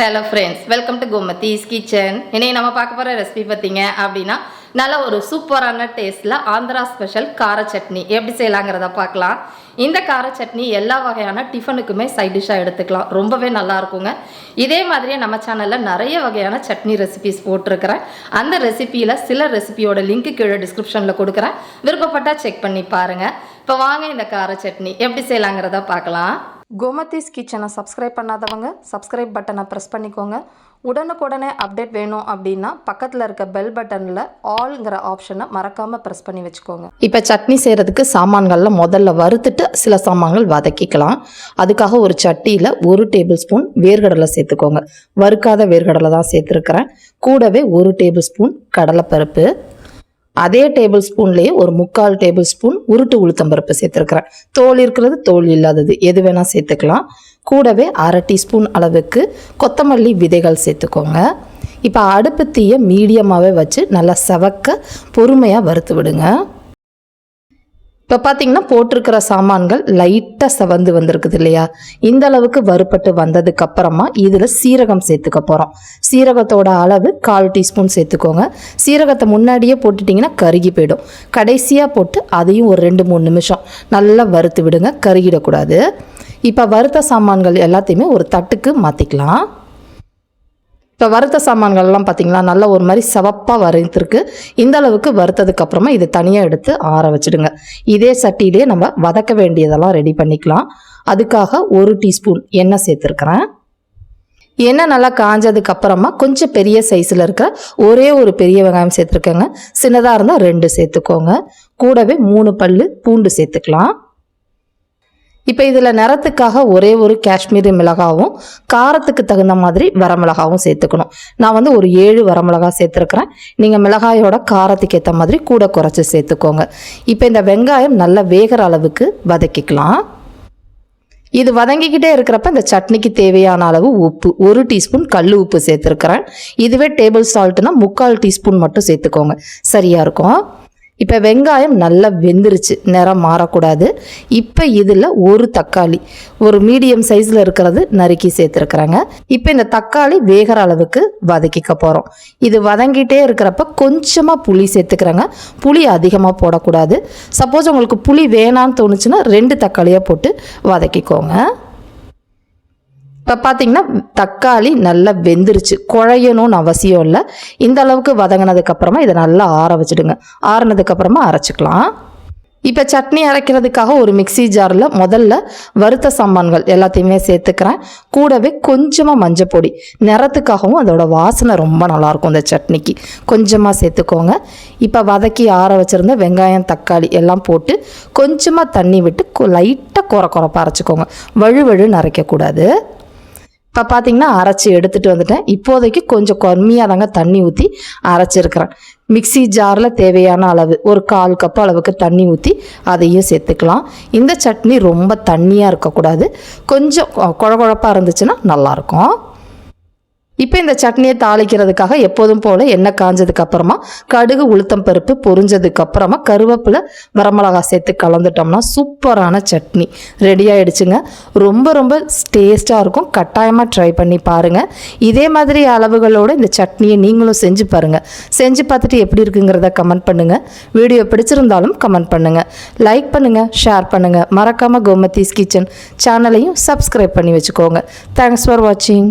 Hello friends welcome to Gomathi's kitchen இன்னைக்கு நம்ம பார்க்க போகிற ரெசிபி பார்த்தீங்க அப்படின்னா நல்ல ஒரு சூப்பரான டேஸ்ட்டில் ஆந்திரா ஸ்பெஷல் கார சட்னி. எப்படி செய்யலாங்கிறத பார்க்கலாம். இந்த கார சட்னி எல்லா வகையான டிஃபனுக்குமே சைட் டிஷ்ஷாக எடுத்துக்கலாம். ரொம்பவே நல்லா இருக்குங்க. இதே மாதிரியே நம்ம சேனலில் நிறைய வகையான சட்னி ரெசிபிஸ் போட்டிருக்கிறேன். அந்த ரெசிபியில் சில ரெசிபியோட லிங்க்கு கீழே டிஸ்கிரிப்ஷனில் கொடுக்குறேன். விருப்பப்பட்டால் செக் பண்ணி பாருங்கள் இப்போ வாங்க இந்த கார சட்னி. எப்படி செய்யலாங்கிறத பார்க்கலாம். கோமதிஸ் கிச்சனை சப்ஸ்கிரைப் பண்ணாதவங்க சப்ஸ்கிரைப் பட்டனை ப்ரெஸ் பண்ணிக்கோங்க. உடனுக்குடனே அப்டேட் வேணும் அப்படின்னா பக்கத்தில் இருக்க பெல் பட்டனில் ஆல்ங்கிற ஆப்ஷனை மறக்காமல் ப்ரெஸ் பண்ணி வச்சுக்கோங்க. இப்போ சட்னி செய்கிறதுக்கு சாமான்களில் முதல்ல வறுத்துட்டு சில சாமான்கள் வதக்கிக்கலாம். அதுக்காக ஒரு சட்டியில் ஒரு டேபிள் ஸ்பூன் வேர்கடலை சேர்த்துக்கோங்க. வறுக்காத வேர்கடலை தான் சேர்த்துருக்கிறேன். கூடவே ஒரு டேபிள் ஸ்பூன் கடலைப்பருப்பு. அதே டேபிள் ஸ்பூன்லேயே ஒரு முக்கால் டேபிள் ஸ்பூன் உருட்டு உளுத்தம்பருப்பு சேர்த்துருக்குறேன். தோல் இருக்கிறது தோல் இல்லாதது. எது வேணால் சேர்த்துக்கலாம். கூடவே அரை டீஸ்பூன் அளவுக்கு கொத்தமல்லி விதைகள் சேர்த்துக்கோங்க. இப்போ அடுப்பு தீயை மீடியமாகவே வச்சு நல்லா செவக்க பொறுமையாக வறுத்து விடுங்க. இப்போ பார்த்தீங்கன்னா போட்டிருக்கிற சாமான்கள் லைட்டாக செவந்து வந்திருக்குது இல்லையா? இந்த அளவுக்கு வறுப்பட்டு வந்ததுக்கு அப்புறமா இதில் சீரகம் சேர்த்துக்க போகிறோம் சீரகத்தோட அளவு கால் டீஸ்பூன் சேர்த்துக்கோங்க. சீரகத்தை முன்னாடியே போட்டுட்டிங்கன்னா கருகி போயிடும். கடைசியாக போட்டு அதையும் ஒரு ரெண்டு மூணு நிமிஷம் நல்லா வறுத்து விடுங்க. கருகிடக்கூடாது. இப்போ வறுத்த சாமான்கள் எல்லாத்தையுமே ஒரு தட்டுக்கு மாற்றிக்கலாம் இப்போ வறுத்த சாமான்கள்லாம் பார்த்திங்களா நல்ல ஒரு மாதிரி சிவப்பாக வறுத்துருக்கு. இந்த அளவுக்கு வறுத்ததுக்கு அப்புறமா இது தனியாக எடுத்து ஆற வச்சுடுங்க. இதே சட்டியிலே நம்ம வதக்க வேண்டியதெல்லாம் ரெடி பண்ணிக்கலாம். அதுக்காக ஒரு டீஸ்பூன் எண்ணெய் சேர்த்துருக்குறேன். எண்ணெய் நல்லா காஞ்சதுக்கு அப்புறமா கொஞ்சம் பெரிய சைஸில் இருக்க ஒரே ஒரு பெரிய வெங்காயம் சேர்த்துருக்கேங்க. சின்னதாக இருந்தால் ரெண்டு சேர்த்துக்கோங்க. கூடவே மூணு பல்லு பூண்டு சேர்த்துக்கலாம். இப்போ இதில் நிறத்துக்காக ஒரே ஒரு காஷ்மீரி மிளகாவும் காரத்துக்கு தகுந்த மாதிரி வரமிளகாவும் சேர்த்துக்கணும். நான் வந்து ஒரு ஏழு வரமிளகா சேர்த்துருக்குறேன். நீங்கள் மிளகாயோட காரத்துக்கு ஏற்ற மாதிரி கூட குறைச்சி சேர்த்துக்கோங்க. இப்போ இந்த வெங்காயம் நல்லா வேகிற அளவுக்கு வதக்கிக்கலாம். இது வதங்கிக்கிட்டே இருக்கிறப்ப இந்த சட்னிக்கு தேவையான அளவு உப்பு ஒரு டீஸ்பூன் கல் உப்பு சேர்த்துருக்குறேன். இதுவே டேபிள் சால்ட்னா முக்கால் டீஸ்பூன் மட்டும் சேர்த்துக்கோங்க. சரியாக இருக்கும்? இப்போ வெங்காயம் நல்லா வெந்துருச்சு நிறம் மாறக்கூடாது. இப்போ இதில் ஒரு தக்காளி ஒரு மீடியம் சைஸில் இருக்கிறது நறுக்கி சேர்த்துருக்குறாங்க. இப்போ இந்த தக்காளி வேகிற அளவுக்கு வதக்கிக்க போகிறோம் இது வதங்கிட்டே இருக்கிறப்ப கொஞ்சமாக புளி சேர்த்துக்கிறாங்க. புளி அதிகமாக போடக்கூடாது. சப்போஸ் உங்களுக்கு புளி வேணான்னு தோணுச்சுன்னா ரெண்டு தக்காளியாக போட்டு வதக்கிக்கோங்க. இப்போ பார்த்தீங்கன்னா தக்காளி நல்லா வெந்துருச்சு. குழையணும்னு அவசியம் இல்லை. இந்த அளவுக்கு வதங்கினதுக்கப்புறமா இதை நல்லா ஆற வச்சுடுங்க. ஆறினதுக்கப்புறமா அரைச்சிக்கலாம். இப்போ சட்னி அரைக்கிறதுக்காக ஒரு மிக்ஸி ஜாரில் முதல்ல வறுத்த சாமான்கள் எல்லாத்தையுமே சேர்த்துக்கிறேன். கூடவே கொஞ்சமாக மஞ்சள் பொடி. நிறத்துக்காகவும் அதோட வாசனை ரொம்ப நல்லாயிருக்கும் இந்த சட்னிக்கு. கொஞ்சமாக சேர்த்துக்கோங்க. இப்போ வதக்கி ஆற வச்சுருந்த வெங்காயம் தக்காளி எல்லாம் போட்டு கொஞ்சமாக தண்ணி விட்டு லைட்டாக குறை குறைப்பாக அரைச்சிக்கோங்க. வழுவழுன்னு அரைக்கக்கூடாது. இப்போ பார்த்தீங்கன்னா அரைச்சி எடுத்துகிட்டு வந்துட்டேன். இப்போதைக்கு கொஞ்சம் கம்மியாக தாங்க தண்ணி ஊற்றி அரைச்சிருக்கிறேன். மிக்ஸி ஜாரில் தேவையான அளவு ஒரு கால் கப் அளவுக்கு தண்ணி ஊற்றி அதையும் சேர்த்துக்கலாம். இந்த சட்னி ரொம்ப தண்ணியாக இருக்கக்கூடாது. கொஞ்சம் குழ குழப்பாக இருந்துச்சுன்னா நல்லாயிருக்கும் இப்போ இந்த சட்னியை தாளிக்கிறதுக்காக எப்போதும் போல் எண்ணெய் காஞ்சதுக்கு அப்புறமா கடுகு உளுத்தம் பருப்பு பொரிஞ்சதுக்கு அப்புறமா கருவேப்பிலை வரமிளகா சேர்த்து கலந்துட்டோம்னா சூப்பரான சட்னி. ரெடி ஆயிடுச்சுங்க. ரொம்ப ரொம்ப டேஸ்ட்டாக இருக்கும். கட்டாயமாக ட்ரை பண்ணி பாருங்கள் இதே மாதிரி அளவுகளோடு இந்த சட்னியை நீங்களும் செஞ்சு பாருங்கள் செஞ்சு பார்த்துட்டு எப்படி இருக்குங்கிறத கமெண்ட் பண்ணுங்கள் வீடியோ பிடிச்சிருந்தாலும் கமெண்ட் பண்ணுங்கள் லைக் பண்ணுங்கள் ஷேர் பண்ணுங்கள் மறக்காமல் கோமதிஸ் கிச்சன் சேனலையும் சப்ஸ்கிரைப் பண்ணி வச்சுக்கோங்க. தேங்க்ஸ் ஃபார் வாட்சிங்